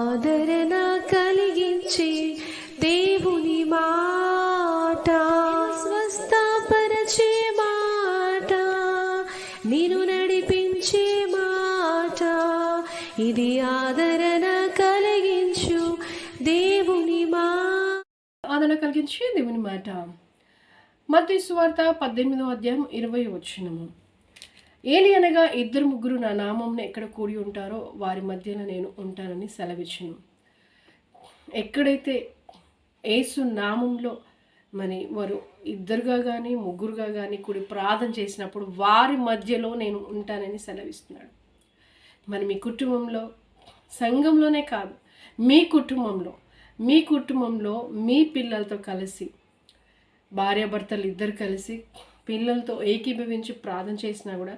ఆదరణ కలిగించి దేవుని మాట. స్వస్థపరచే మాట. నేను నడిపించే మాట. ఇది ఆదరణ కలిగించు దేవుని మా. ఆదరణ కలిగించే దేవుని మాట. మధ్య సువార్త పద్దెనిమిదో అధ్యాయం ఇరవై వచ్చినము ఏలి అనగా ఇద్దరు ముగ్గురు నా నామంను ఎక్కడ కూడి ఉంటారో వారి మధ్యన నేను ఉంటానని సెలవిచ్చును. ఎక్కడైతే ఏసు నామంలో మరి వారు ఇద్దరుగా కానీ ముగ్గురుగా కానీ కూడి ప్రార్థన చేసినప్పుడు వారి మధ్యలో నేను ఉంటానని సెలవిస్తున్నాడు. మరి మీ కుటుంబంలో సంఘంలోనే కాదు మీ కుటుంబంలో మీ కుటుంబంలో మీ పిల్లలతో కలిసి భార్యాభర్తలు ఇద్దరు కలిసి పిల్లలతో ఏకీభవించి ప్రార్థన చేసినా కూడా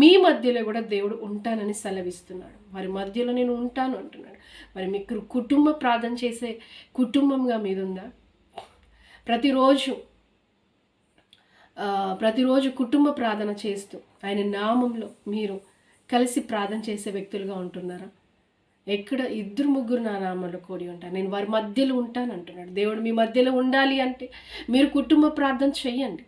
మీ మధ్యలో కూడా దేవుడు ఉంటానని సెలవిస్తున్నాడు. వారి మధ్యలో నేను ఉంటాను అంటున్నాడు. మరి మీకు కుటుంబ ప్రార్థన చేసే కుటుంబంగా మీదుందా? ప్రతిరోజు ప్రతిరోజు కుటుంబ ప్రార్థన చేస్తూ ఆయన నామంలో మీరు కలిసి ప్రార్థన చేసే వ్యక్తులుగా ఉంటున్నారా? ఎక్కడ ఇద్దరు ముగ్గురు నా నామంలో కూడి ఉంటాను నేను వారి మధ్యలో ఉంటాను అంటున్నాడు. దేవుడు మీ మధ్యలో ఉండాలి అంటే మీరు కుటుంబ ప్రార్థన చెయ్యండి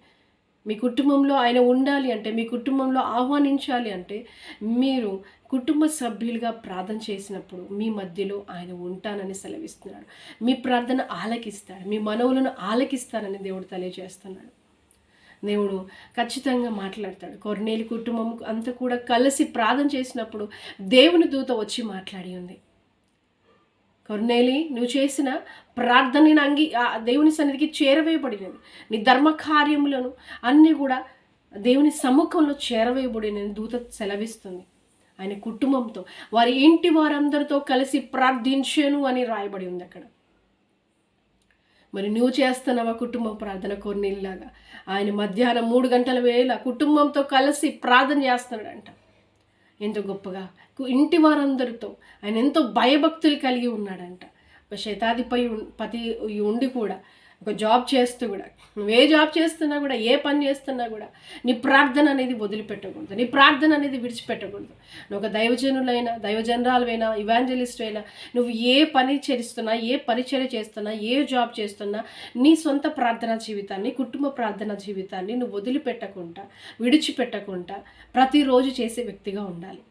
మీ కుటుంబంలో ఆయన ఉండాలి అంటే మీ కుటుంబంలో ఆహ్వానించాలి అంటే మీరు కుటుంబ సభ్యులుగా ప్రార్థన చేసినప్పుడు మీ మధ్యలో ఆయన ఉంటానని సెలవిస్తున్నాడు. మీ ప్రార్థన ఆలకిస్తాడు. మీ మనవులను ఆలకిస్తానని దేవుడు తెలియజేస్తున్నాడు. దేవుడు ఖచ్చితంగా మాట్లాడతాడు. కొర్నేలి కుటుంబం అంతా కూడా కలిసి ప్రార్థన చేసినప్పుడు దేవుని దూత వచ్చి మాట్లాడి ఉంది. కొర్నేలి నువ్వు చేసిన ప్రార్థన నేను అంగీ ఆ దేవుని సన్నిధికి చేరవేయబడినది. నీ ధర్మ కార్యములను అన్నీ కూడా దేవుని సముఖంలో చేరవేయబడినది. దూత సెలవిస్తుంది ఆయన కుటుంబంతో. వారి ఇంటి వారందరితో కలిసి ప్రార్థించాను అని రాయబడి ఉంది అక్కడ. మరి నువ్వు చేస్తున్నావా కుటుంబ ప్రార్థన కొన్నిలాగా ఆయన మధ్యాహ్నం మూడు గంటల వేళ కుటుంబంతో కలిసి ప్రార్థన చేస్తున్నాడంట. ఎంతో గొప్పగా. ఇంటి వారందరితో ఆయన ఎంతో భయభక్తులు కలిగి ఉన్నాడంట. శతాధిపై పతి ఉండి కూడా ఒక జాబ్ చేస్తూ కూడా నువ్వు ఏ జాబ్ చేస్తున్నా కూడా ఏ పని చేస్తున్నా కూడా నీ ప్రార్థన అనేది వదిలిపెట్టకూడదు నీ ప్రార్థన అనేది విడిచిపెట్టకూడదు. నువ్వు ఒక దైవజనులైనా దైవజనరాలైనా ఇవాంజలిస్ట్ అయినా నువ్వు ఏ పని చేస్తున్నా ఏ పరిచర్య చేస్తున్నా ఏ జాబ్ చేస్తున్నా నీ సొంత ప్రార్థనా జీవితాన్ని కుటుంబ ప్రార్థనా జీవితాన్ని నువ్వు వదిలిపెట్టకుండా విడిచిపెట్టకుండా ప్రతిరోజు చేసే వ్యక్తిగా ఉండాలి.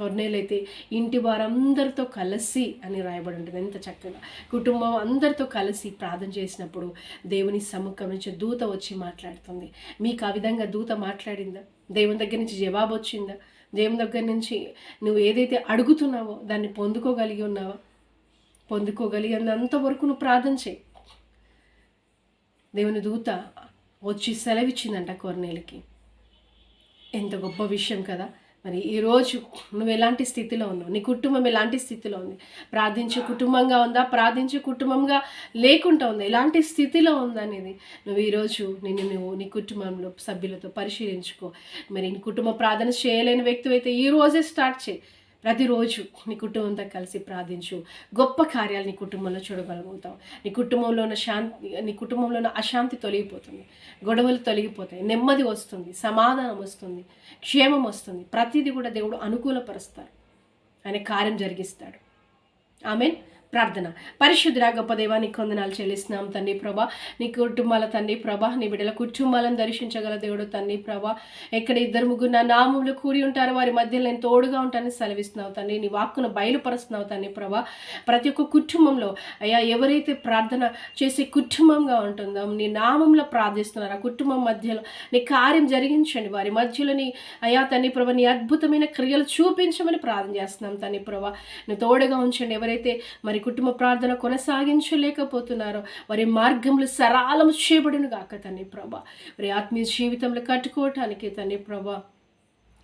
కొన్నేళ్ళైతే ఇంటి వారందరితో కలిసి అని రాయబడి ఉంటుంది. ఎంత చక్కగా. కుటుంబం అందరితో కలిసి ప్రార్థన చేసినప్పుడు దేవుని సముఖం నుంచి దూత వచ్చి మాట్లాడుతుంది. మీకు ఆ విధంగా దూత మాట్లాడిందా? దేవుని దగ్గర నుంచి జవాబు వచ్చిందా? దేవుని దగ్గర నుంచి నువ్వు ఏదైతే అడుగుతున్నావో దాన్ని పొందుకోగలిగి ఉన్నావా? పొందుకోగలిగినంత వరకు నువ్వు ప్రార్థన చేయి. దేవుని దూత వచ్చి సెలవిచ్చిందంట కొర్నేలికి. ఎంత గొప్ప విషయం కదా. మరి ఈరోజు నువ్వు ఎలాంటి స్థితిలో ఉన్నావు? నీ కుటుంబం ఎలాంటి స్థితిలో ఉంది? ప్రార్థించే కుటుంబంగా ఉందా? ప్రార్థించే కుటుంబంగా లేకుండా ఉందా? ఎలాంటి స్థితిలో ఉందనేది నువ్వు ఈరోజు నిన్ను నువ్వు నీ కుటుంబంలో సభ్యులతో పరిశీలించుకో. మరి నీ కుటుంబ ప్రార్థన చేయలేని వ్యక్తి అయితే ఈ రోజే స్టార్ట్ చేయి. ప్రతిరోజు నీ కుటుంబంతో కలిసి ప్రార్థించు. గొప్ప కార్యాలు నీ కుటుంబంలో చూడగలుగుతావు నీ కుటుంబంలో ఉన్న శాంతి నీ కుటుంబంలో ఉన్న అశాంతి తొలగిపోతుంది. గొడవలు తొలగిపోతాయి. నెమ్మది వస్తుంది. సమాధానం వస్తుంది. క్షేమం వస్తుంది. ప్రతిదీ కూడా దేవుడు అనుకూలపరుస్తాడు ఆయన కార్యం జరిగిస్తాడు. ఆమె ప్రార్థన. పరిశుద్ధ గొప్ప దేవా నీ కొందనాలు చెల్లిస్తున్నాం తండ్రి ప్రభా. నీ కుటుంబాల తండ్రి ప్రభా నీ బిడ్డల కుటుంబాలను దర్శించగల దేవుడు తండ్రి ప్రభా. ఎక్కడ ఇద్దరు ముగ్గురు నా నామంలో కూడి ఉంటారో వారి మధ్యలో నేను తోడుగా ఉంటానని సెలవిస్తున్నావు తండ్రి. నీ వాక్కును బయలుపరుస్తున్నావు తండ్రి ప్రభా. ప్రతి ఒక్క కుటుంబంలో అయ్యా ఎవరైతే ప్రార్థన చేసే కుటుంబంగా ఉంటుందో నీ నామంలో ప్రార్థిస్తున్నారు. ఆ కుటుంబం మధ్యలో నీ కార్యం జరిగించండి. వారి మధ్యలో నీ అయ్యా తండ్రి ప్రభా నీ అద్భుతమైన క్రియలు చూపించమని ప్రార్థన చేస్తున్నాం తండ్రి ప్రభా. నువ్వు తోడుగా ఉంచండి. ఎవరైతే మరి కుటుంబ ప్రార్థన కొనసాగించలేకపోతున్నారో. వారి మార్గంలో సరళం చేయబడిన గాక తండ్రి ప్రభా. వారి ఆత్మీయ జీవితంలో కట్టుకోవటానికి తండ్రి ప్రభా.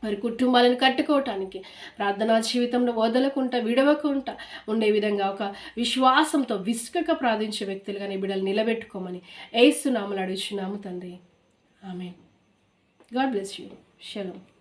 వారి కుటుంబాలను కట్టుకోవటానికి ప్రార్థనా జీవితంలో వదలకుండా విడవకుండా ఉండే విధంగా ఒక విశ్వాసంతో విసుకక ప్రార్థించే వ్యక్తులుగా నీ బిడ్డలు నిలబెట్టుకోమని ఏసునామలు అడుగుచున్నాము తండ్రి. ఆమె గాడ్ బ్లెస్ యూ. షలో.